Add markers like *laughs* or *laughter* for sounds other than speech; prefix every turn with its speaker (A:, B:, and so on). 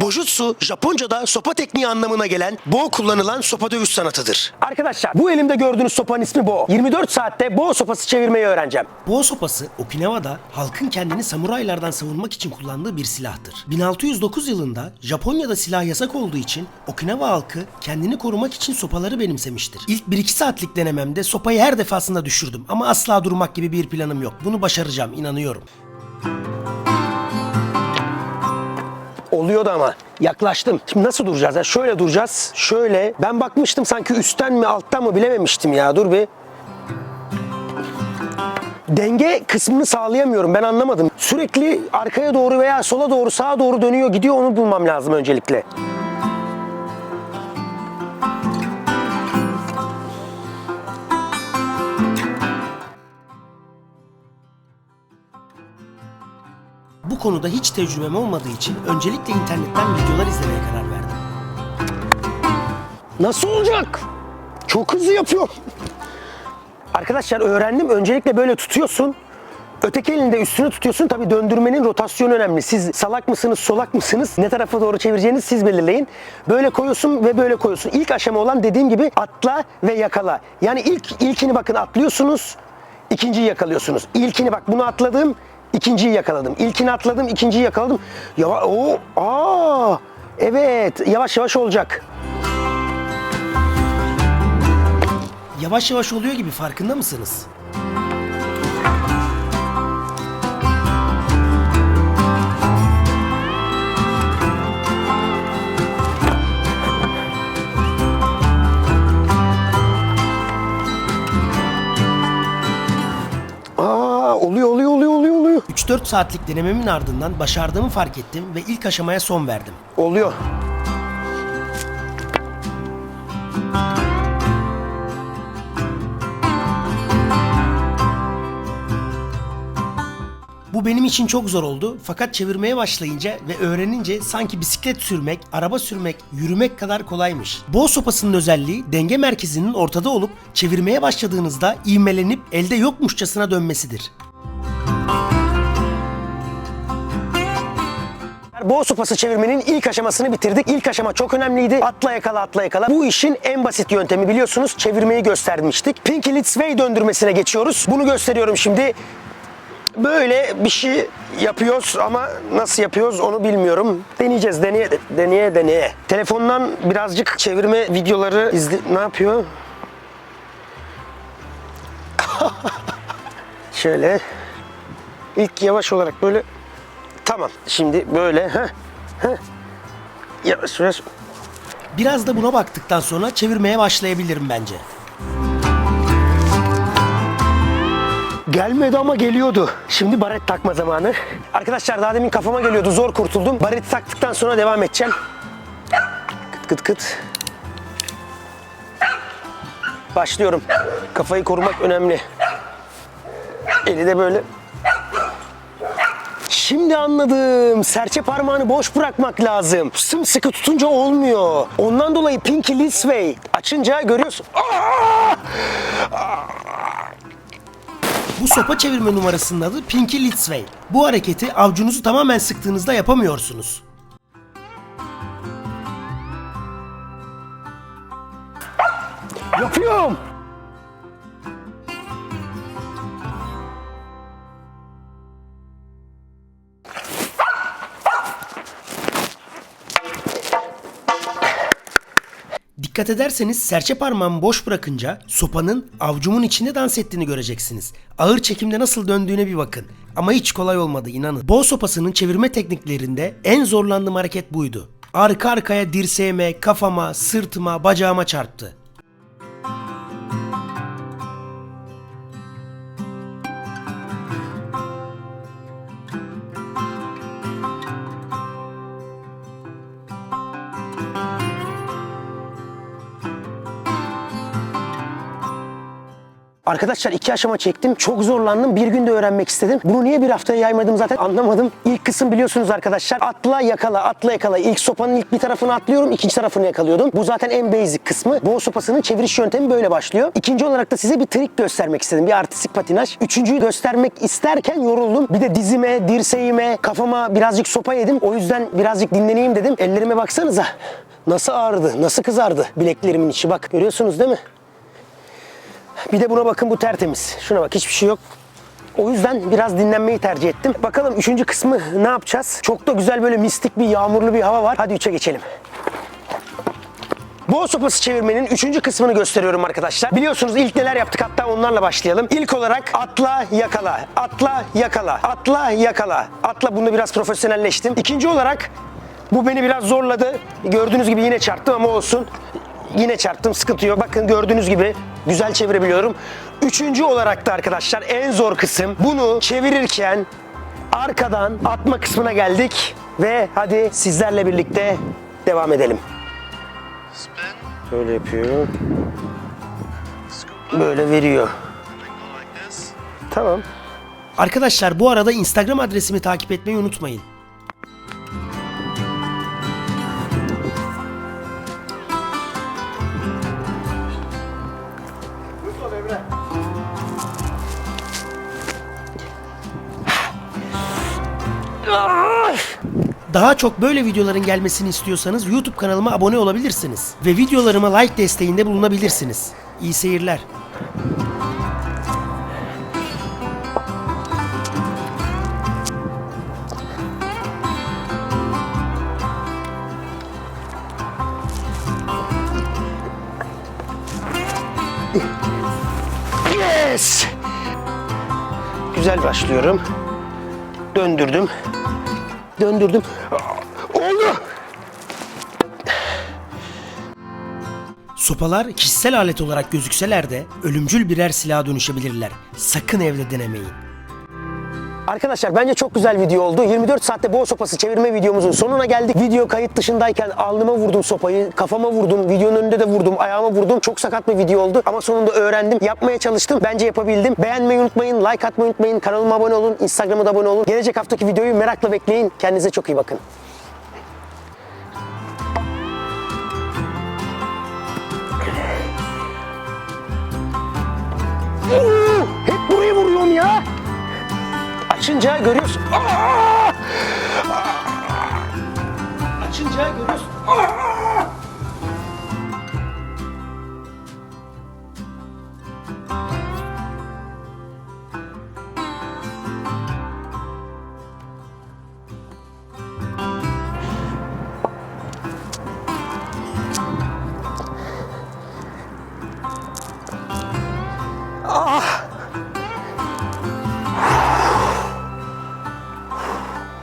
A: Bojutsu, Japonca'da sopa tekniği anlamına gelen bo kullanılan sopa dövüş sanatıdır. Arkadaşlar bu elimde gördüğünüz sopanın ismi bo. 24 saatte bo sopası çevirmeyi öğreneceğim.
B: Bo sopası Okinawa'da halkın kendini samuraylardan savunmak için kullandığı bir silahtır. 1609 yılında Japonya'da silah yasak olduğu için Okinawa halkı kendini korumak için sopaları benimsemiştir. İlk 1-2 saatlik denememde sopayı her defasında düşürdüm ama asla durmak gibi bir planım yok. Bunu başaracağım inanıyorum.
A: Oluyordu ama yaklaştım. Şimdi nasıl duracağız? ya? şöyle duracağız. Şöyle. Ben bakmıştım sanki üstten mi alttan mı bilememiştim ya. Dur bir. Denge kısmını sağlayamıyorum. Ben anlamadım. Sürekli arkaya doğru veya sola doğru sağa doğru dönüyor gidiyor onu bulmam lazım öncelikle.
B: Bu konuda hiç tecrübem olmadığı için öncelikle internetten videolar izlemeye karar verdim.
A: Nasıl olacak? Çok hızlı yapıyor. Arkadaşlar öğrendim. Öncelikle böyle tutuyorsun. Öteki elinde üstünü tutuyorsun. Tabii döndürmenin rotasyonu önemli. Siz salak mısınız, solak mısınız? Ne tarafa doğru çevireceğinizi siz belirleyin. Böyle koyuyorsun ve böyle koyuyorsun. İlk aşama olan dediğim gibi atla ve yakala. Yani ilk ilkini bakın atlıyorsunuz, ikinciyi yakalıyorsunuz. İlkini bak bunu atladım, ikinciyi yakaladım. İlkini atladım, ikinciyi yakaladım. Ya o aa evet yavaş yavaş olacak.
B: Yavaş yavaş oluyor gibi farkında mısınız? 3-4 saatlik denememin ardından başardığımı fark ettim ve ilk aşamaya son verdim.
A: Oluyor.
B: Bu benim için çok zor oldu fakat çevirmeye başlayınca ve öğrenince sanki bisiklet sürmek, araba sürmek, yürümek kadar kolaymış. Boğ sopasının özelliği denge merkezinin ortada olup çevirmeye başladığınızda ivmelenip elde yokmuşçasına dönmesidir.
A: Boğa sopası çevirmenin ilk aşamasını bitirdik. İlk aşama çok önemliydi. Atla yakala atla yakala. Bu işin en basit yöntemi biliyorsunuz. Çevirmeyi göstermiştik. Pinky Sway döndürmesine geçiyoruz. Bunu gösteriyorum şimdi. Böyle bir şey yapıyoruz ama nasıl yapıyoruz onu bilmiyorum. Deneyeceğiz deneye deneye deneye. Telefondan birazcık çevirme videoları izle... Ne yapıyor? *laughs* Şöyle. İlk yavaş olarak böyle Tamam. Şimdi böyle. Heh, heh. Yavaş yavaş.
B: Biraz da buna baktıktan sonra çevirmeye başlayabilirim bence.
A: Gelmedi ama geliyordu. Şimdi baret takma zamanı. Arkadaşlar daha demin kafama geliyordu. Zor kurtuldum. Bareti taktıktan sonra devam edeceğim. Kıt kıt kıt. Başlıyorum. Kafayı korumak önemli. Eli de böyle. Şimdi anladım. Serçe parmağını boş bırakmak lazım. Sımsıkı tutunca olmuyor. Ondan dolayı Pinky Little Sway açınca görüyorsun. Aa!
B: Bu sopa çevirme numarasının adı Pinky Litzway. Bu hareketi avcunuzu tamamen sıktığınızda yapamıyorsunuz.
A: Yapıyorum.
B: Dikkat ederseniz serçe parmağımı boş bırakınca sopanın avcumun içinde dans ettiğini göreceksiniz. Ağır çekimde nasıl döndüğüne bir bakın. Ama hiç kolay olmadı inanın. Bow sopasının çevirme tekniklerinde en zorlandığım hareket buydu. Arka arkaya dirseğime, kafama, sırtıma, bacağıma çarptı.
A: Arkadaşlar iki aşama çektim. Çok zorlandım. Bir günde öğrenmek istedim. Bunu niye bir haftaya yaymadım zaten anlamadım. İlk kısım biliyorsunuz arkadaşlar. Atla yakala, atla yakala. İlk sopanın ilk bir tarafını atlıyorum. ikinci tarafını yakalıyordum. Bu zaten en basic kısmı. Boğa sopasının çeviriş yöntemi böyle başlıyor. İkinci olarak da size bir trik göstermek istedim. Bir artistik patinaj. Üçüncüyü göstermek isterken yoruldum. Bir de dizime, dirseğime, kafama birazcık sopa yedim. O yüzden birazcık dinleneyim dedim. Ellerime baksanıza. Nasıl ağrıdı, nasıl kızardı bileklerimin içi. Bak görüyorsunuz değil mi? Bir de buna bakın bu tertemiz. Şuna bak hiçbir şey yok. O yüzden biraz dinlenmeyi tercih ettim. Bakalım üçüncü kısmı ne yapacağız? Çok da güzel böyle mistik bir yağmurlu bir hava var. Hadi üçe geçelim. Boğa sopası çevirmenin üçüncü kısmını gösteriyorum arkadaşlar. Biliyorsunuz ilk neler yaptık hatta onlarla başlayalım. İlk olarak atla yakala, atla yakala, atla yakala. Atla bunda biraz profesyonelleştim. İkinci olarak bu beni biraz zorladı. Gördüğünüz gibi yine çarptım ama olsun. Yine çarptım sıkıntı yok. Bakın gördüğünüz gibi güzel çevirebiliyorum. Üçüncü olarak da arkadaşlar en zor kısım bunu çevirirken arkadan atma kısmına geldik. Ve hadi sizlerle birlikte devam edelim. Böyle yapıyor. Böyle veriyor. Tamam.
B: Arkadaşlar bu arada Instagram adresimi takip etmeyi unutmayın. Daha çok böyle videoların gelmesini istiyorsanız YouTube kanalıma abone olabilirsiniz. Ve videolarıma like desteğinde bulunabilirsiniz. İyi seyirler.
A: Yes! Güzel başlıyorum. Döndürdüm. Döndürdüm. Oldu.
B: Sopalar kişisel alet olarak gözükseler de ölümcül birer silaha dönüşebilirler. Sakın evde denemeyin.
A: Arkadaşlar bence çok güzel video oldu. 24 saatte boğa sopası çevirme videomuzun sonuna geldik. Video kayıt dışındayken alnıma vurdum sopayı, kafama vurdum, videonun önünde de vurdum, ayağıma vurdum. Çok sakat bir video oldu ama sonunda öğrendim. Yapmaya çalıştım. Bence yapabildim. Beğenmeyi unutmayın, like atmayı unutmayın, kanalıma abone olun, Instagram'a da abone olun. Gelecek haftaki videoyu merakla bekleyin. Kendinize çok iyi bakın. Oo, *laughs* Açınca görüyorsun. Aa!